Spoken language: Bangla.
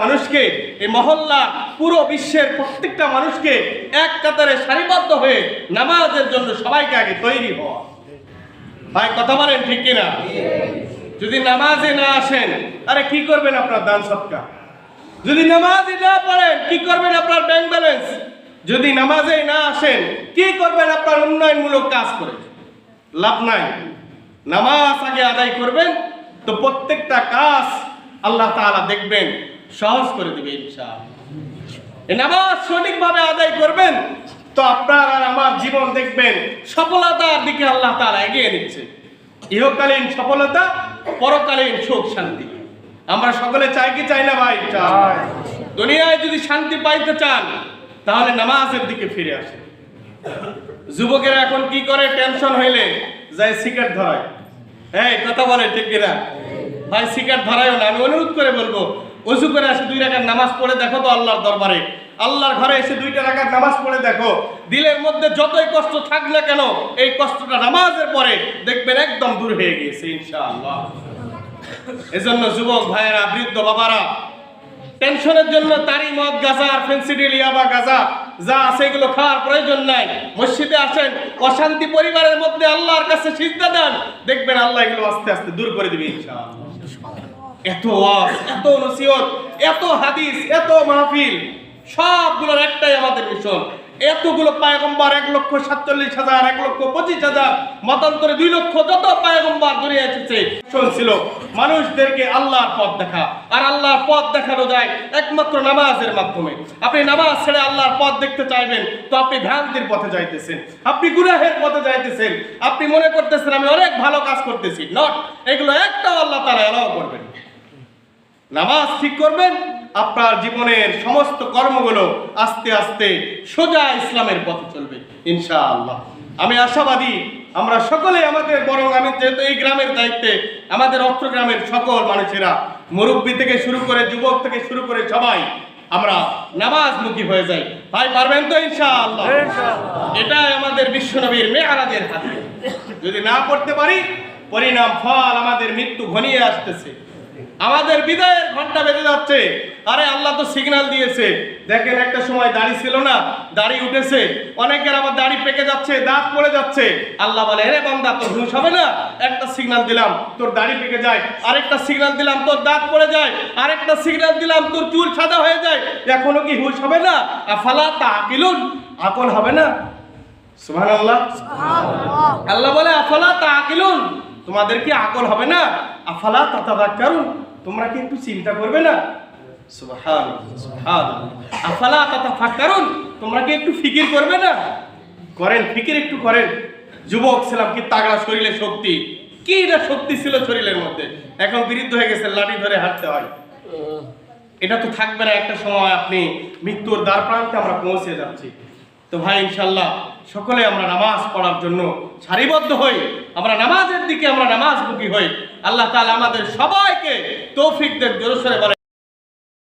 মানুষকে, এই মহল্লা পুরো বিশ্বের প্রত্যেকটা মানুষকে এক কাতারে সারিবদ্ধ হয়ে নামাজের জন্য সবাইকে আগে তৈরি হওয়া। ভাই, কথা বলেন ঠিক কিনা? যদি নামাজে না আসেন, আরে কি করবেন আপনার দান সৎকা যদি নামাজে না পড়েন, কি করবেন আপনার ব্যাংক ব্যালেন্স যদি নামাজে না আসেন, কি করবেন আপনার উন্নয়নমূলক কাজ করে? লাভ নাই। নামাজ আগে আদায় করবেন, তো প্রত্যেকটা কাজ আল্লাহ তাআলা দেখবেন। সহজ করে দিবে ইনশাআল্লাহ। নামাজ সঠিকভাবে আদায় করবেন তো আপনার আর আমার জীবন দেখবেন সফলতার দিকে আল্লাহ তাআলা এগিয়ে নিচ্ছে। ইহকালীন সফলতা পরকালীন সুখ শান্তি। আমরা সকলে চাই কি চাই না ভাই চাই। দুনিয়ায় যদি শান্তি পাইতে চান তাহলে নামাজের দিকে ফিরে আসেন। যুবকেরা এখন কি করে? টেনশন হইলে যায় সিগারেট ধরায়। এই কথা বলে ঠিক কিনা? ভাই সিগারেট ধরায়ও না আমি অনুরোধ করে বলব অজু করে আসে দুই রাখার নামাজ পড়ে দেখো তো আল্লাহর দরবারে। আল্লাহর ঘরে এসে দুইটা রাখার নামাজ পড়ে দেখো। দিলের মধ্যে যতই কষ্ট থাক না কেন, এই কষ্টটা নামাজের পরে দেখবেন একদম দূর হয়ে গিয়েছে, ইনশাআল্লাহ। এজন্য যুবক ভাইয়েরা, বৃদ্ধ বাবারা, টেনশনের জন্য তারি মদ, গাজা আর ফেন্সিডিল, ইয়াবা, গাজা, যা আছে এগুলো খাওয়ার প্রয়োজন নাই। মসজিদে আসেন, অশান্তি পরিবারের মধ্যে আল্লাহর কাছে সিজদা দেন, দেখবেন আল্লাহ এগুলো আস্তে আস্তে দূর করে দিবে, ইনশাআল্লাহ। এত ওয়াজ, এত নসিহত, এত হাদিস, এত মাহফিল, সবগুলোর একটাই আমাদের মিশন। এতগুলো পায়গম্বার, এক লক্ষ সাতচল্লিশ হাজার, এক লক্ষ পঁচিশ হাজার, মতান্তরে দুই লক্ষ যত পায়গম্বার দুনিয়া এসেছে। ছিল মানুষদেরকে আল্লাহর পথ দেখা, আর আল্লাহর পথ দেখানো যায় একমাত্র নামাজের মাধ্যমে। আপনি নামাজ ছেড়ে আল্লাহর পথ দেখতে চাইবেন, তো আপনি ভ্রান্তির পথে যাইতেছেন, আপনি গুনাহের পথে যাইতেছেন। আপনি মনে করতেছেন, আমি অনেক ভালো কাজ করতেছি। নট, এগুলো একটাও আল্লাহ তারা এলাও করবেন। নামাজ ঠিক করবেন আপনার জীবনের সমস্ত কর্মগুলো আস্তে আস্তে সোজা ইসলামের পথে চলবে ইনশাআল্লাহ। আমি আশাবাদী আমরা সকলে আমাদের বরং আমি যেহেতু এই গ্রামের দায়িত্বে আমাদের অত্র গ্রামের সকল মানুষেরা মুরব্বী থেকে শুরু করে যুবক থেকে শুরু করে সবাই আমরা নামাজ নামাজমুখী হয়ে যাই। ভাই পারবেন তো ইনশাআল্লাহ? এটাই আমাদের বিশ্বনবীর মেয়ারাজের হাতে যদি না পড়তে পারি পরিণাম ফল আমাদের মৃত্যু ঘনিয়ে আসতেছে। আমাদের বিদায়ের ঘণ্টা বেজে যাচ্ছে। আরে আল্লাহ তো সিগন্যাল দিয়েছে। দেখেন একটা সময় দাড়ি ছিল না দাড়ি উঠেছে। অনেকের আবার দাড়ি পেকে যাচ্ছে দাঁত পড়ে যাচ্ছে। আল্লাহ বলে রে বান্দা তোর হুশ হবে না? একটা সিগন্যাল দিলাম তোর দাড়ি পেকে যায়। আরেকটা সিগন্যাল দিলাম তোর দাঁত পড়ে যায়। আরেকটা সিগন্যাল দিলাম তোর চুল সাদা হয়ে যায়। এখনও কি হুশ হবে না? আফালা তাকিলুন আকল হবে না? সুবহানাল্লাহ। আল্লাহ বলে আফালা তা আকিলুন তোমাদের কি আকল হবে না? আফালা তাতাদাক্কারুন তোমরা কি একটু চিন্তা করবে না? সুবহান সুবহান আফালা তোমরা কি একটু ফিকির করবে না? করেন ফিকির একটু করেন। যুবক ছিলাম কি তাগড়া শরীরে শক্তি? কি না শক্তি ছিল শরীরের মধ্যে? এখন বিরুদ্ধ হয়ে গেছে লাঠি ধরে হাঁটতে হয়। এটা তো থাকবে না একটা সময় আপনি মৃত্যুর দ্বার প্রান্তে আমরা পৌঁছে যাচ্ছি। তো ভাই ইনশাল্লাহ সকলে আমরা নামাজ পড়ার জন্য সারিবদ্ধ হই। আমরা নামাজের দিকে আমরা নামাজ নামাজমুখী হই। আল্লাহ তালা আমাদের সবাইকে তৌফিক দেন জোরসরে বলে